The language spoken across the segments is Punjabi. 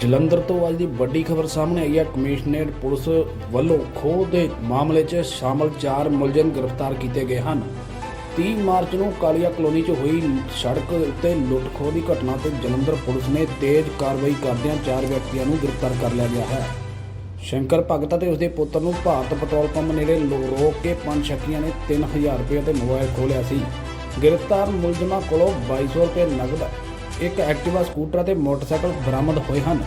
ਜਲੰਧਰ ਤੋਂ ਅੱਜ ਦੀ ਵੱਡੀ ਖਬਰ ਸਾਹਮਣੇ ਆਈ ਹੈ। ਕਮਿਸ਼ਨਰੇਟ ਪੁਲਿਸ ਵੱਲੋਂ ਖੋਹ ਦੇ ਮਾਮਲੇ 'ਚ ਸ਼ਾਮਲ ਚਾਰ ਮੁਲਜ਼ਮ ਗ੍ਰਿਫਤਾਰ ਕੀਤੇ ਗਏ ਹਨ। 30 ਮਾਰਚ ਨੂੰ ਕਾਲੀਆ ਕਲੋਨੀ 'ਚ ਹੋਈ ਸੜਕ ਉੱਤੇ ਲੁੱਟ ਖੋਹ ਦੀ ਘਟਨਾ ਤੇ ਜਲੰਧਰ ਪੁਲਿਸ ਨੇ ਤੇਜ਼ ਕਾਰਵਾਈ ਕਰਦਿਆਂ ਚਾਰ ਵਿਅਕਤੀਆਂ ਨੂੰ ਗ੍ਰਿਫਤਾਰ ਕਰ ਲਿਆ ਗਿਆ ਹੈ। ਸ਼ੰਕਰ ਭਗਤ ਅਤੇ ਉਸਦੇ ਪੁੱਤਰ ਨੂੰ ਭਾਰਤ ਪੈਟਰੋਲ ਪੰਪ ਨੇੜੇ ਰੋਕ ਕੇ ਪੰਜ ਸ਼ੱਕੀਆਂ ਨੇ 3000 ਰੁਪਏ ਤੇ ਮੋਬਾਈਲ ਖੋਲਿਆ ਸੀ। ਗ੍ਰਿਫਤਾਰ ਮੁਲਜ਼ਮਾਂ ਕੋਲੋਂ 2200 ਰੁਪਏ ਨਕਦ ਇੱਕ ਐਕਟਿਵਾ ਸਕੂਟਰ ਅਤੇ ਮੋਟਰਸਾਈਕਲ ਬਰਾਮਦ ਹੋਏ ਹਨ।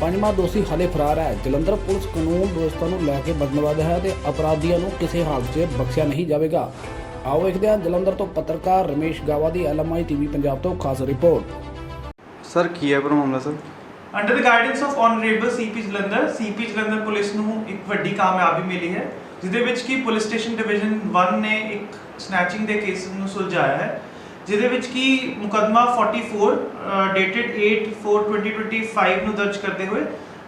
ਪੰਜਵਾਂ ਦੋਸ਼ੀ ਹਾਲੇ ਫਰਾਰ ਹੈ। ਜਲੰਧਰ ਪੁਲਿਸ ਕਾਨੂੰਨ ਵਿਵਸਥਾ ਨੂੰ ਲੈ ਕੇ ਵਚਨਬੱਧ ਹੈ ਤੇ ਅਪਰਾਧੀਆਂ ਨੂੰ ਕਿਸੇ ਹਾਲਤ 'ਚ ਬਖਸ਼ਿਆ ਨਹੀਂ ਜਾਵੇਗਾ। ਆਓ ਵੇਖਦੇ ਹਾਂ ਜਲੰਧਰ ਤੋਂ ਪੱਤਰਕਾਰ ਰਮੇਸ਼ ਗਾਵਾ ਦੀ ਐਲਐਮਆਈ ਟੀਵੀ ਪੰਜਾਬ ਤੋਂ ਖਾਸ ਰਿਪੋਰਟ। ਸਰ ਕੀ ਹੈ ਪੂਰਾ ਮਾਮਲਾ sir? Under the guidance of honourable CP Jalandhar CP Jalandhar police ਨੂੰ ਇੱਕ ਵੱਡੀ ਕਾਮਯਾਬੀ ਮਿਲੀ ਹੈ ਜਿਹਦੇ ਵਿੱਚ ਕੀ ਪੁਲਿਸ ਸਟੇਸ਼ਨ ਡਿਵੀਜ਼ਨ 1 ਨੇ ਇੱਕ ਸਨੈਚਿੰਗ ਦੇ ਕੇਸ ਨੂੰ ਸੁਲਝਾਇਆ ਹੈ। ਜਿਹਦੇ ਵਿੱਚ ਕੀ ਮੁਕਦਮਾ 44 ਡੇਟਡ 8/4/2025 ਨੂੰ ਦਰਜ ਕਰਦੇ ਹੋਏ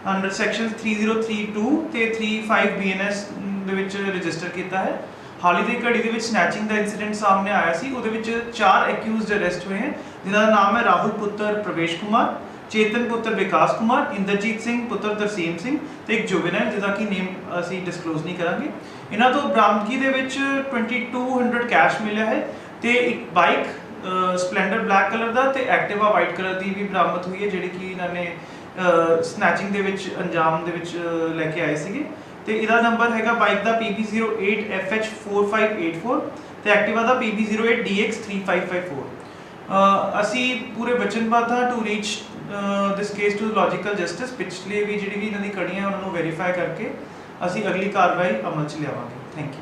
ਅੰਡਰ ਸੈਕਸ਼ਨ 3032 ਤੇ 35 ਬੀਐਨਐਸ ਦੇ ਵਿੱਚ ਰਜਿਸਟਰ ਕੀਤਾ ਹੈ। ਹਾਲ ਹੀ ਦੀ ਘੜੀ ਦੇ ਵਿੱਚ ਸਨੈਚਿੰਗ ਦਾ ਇਨਸੀਡੈਂਟ ਸਾਹਮਣੇ ਆਇਆ ਸੀ। ਉਹਦੇ ਵਿੱਚ ਚਾਰ ਅਕਿਊਜ਼ਡ ਅਰੈਸਟ ਹੋਏ ਹਨ, ਜਿਨ੍ਹਾਂ ਦਾ ਨਾਮ ਹੈ ਰਾਹੁਲ ਪੁੱਤਰ ਪ੍ਰਵੇਸ਼ ਕੁਮਾਰ, ਚੇਤਨ ਪੁੱਤਰ ਵਿਕਾਸ ਕੁਮਾਰ, ਇੰਦਰਜੀਤ ਸਿੰਘ ਪੁੱਤਰ ਤਰਸੀਮ ਸਿੰਘ ਤੇ ਇੱਕ ਜੁਵੈਨਲ ਜਿਹਦਾ ਕਿ ਨੇਮ ਅਸੀਂ ਡਿਸਕਲੋਜ਼ ਨਹੀਂ ਕਰਾਂਗੇ। ਇਹਨਾਂ ਤੋਂ ਬਰਾਮਦਗੀ ਦੇ ਵਿੱਚ 2200 ਕੈਸ਼ ਮਿਲਿਆ ਹੈ ਤੇ ਇੱਕ ਬਾਈਕ ਸਪਲੈਂਡਰ ਬਲੈਕ ਕਲਰ ਦਾ ਤੇ ਐਕਟਿਵਾ ਵਾਈਟ ਕਲਰ ਦੀ ਵੀ ਬਰਾਮਦ ਹੋਈ ਹੈ, ਜਿਹੜੀ ਕਿ ਇਹਨਾਂ ਨੇ ਸਨੈਚਿੰਗ ਦੇ ਵਿੱਚ, ਅੰਜਾਮ ਦੇ ਵਿੱਚ ਲੈ ਕੇ ਆਏ ਸੀਗੇ। ਤੇ ਇਹਦਾ ਨੰਬਰ ਹੈਗਾ ਬਾਈਕ ਦਾ PB08FH4584 ਤੇ ਐਕਟਿਵਾ ਦਾ PB08DX3554 ਅਹ ਅਸੀਂ ਪੂਰੇ ਵਚਨਬੱਧ ਹਾਂ to reach this case to logical justice ਪਿਛਲੇ ਵੀ ਜਿਹੜੀ ਵੀ ਇਹਨਾਂ ਦੀ ਕੜੀਆਂ, ਉਹਨਾਂ ਨੂੰ ਵੈਰੀਫਾਈ ਕਰਕੇ ਅਸੀਂ ਅਗਲੀ ਕਾਰਵਾਈ ਅਮਲ 'ਚ ਲਿਆਵਾਂਗੇ। Thank you